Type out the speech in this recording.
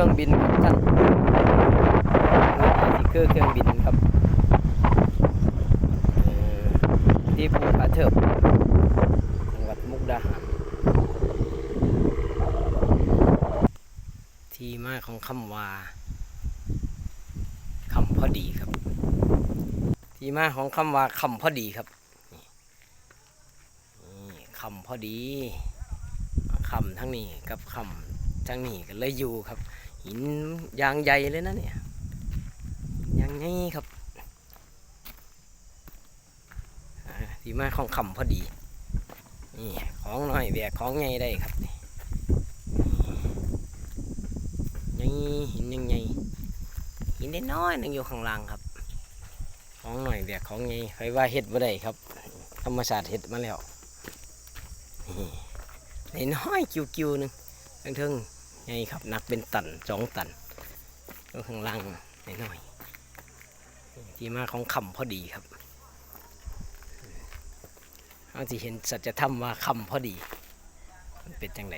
ครื่องบินครับท่านนี่คือเครื่องบินครับที่ภูผาเถิบจังหวัดมุกดาหารที่มาของคำว่าคำพอดีครับ ที่มาของคำว่าคำพอดีครับนี่นี่คำพอดีคำทั้งนี้กับคำทั้งนี้ก็เลยอยู่ครับ หินยางใหญ่เลยนะเนี่ยยางใหญ่ครับอ่าที่มาของคำพอดีนี่ของหน่อยแบกของใหญ่ได้ครับนี่ยังหินยังไงหินได้น้อยนึงอยู่ข้างล่างครับ ของหน่อยแบกของไงใครว่าเห็ดบ่ได้ครับ ธรรมชาติเห็ดมาแล้วนี่ได้น้อยคิวๆหนึงทั้งเทิง ไงครับนักเป็นตันสองตันก็ข้างล่างน้อยที่มาของคำพอดีครับเราจะเห็นสัจธรรมว่าคำพอดี มันเป็นจังได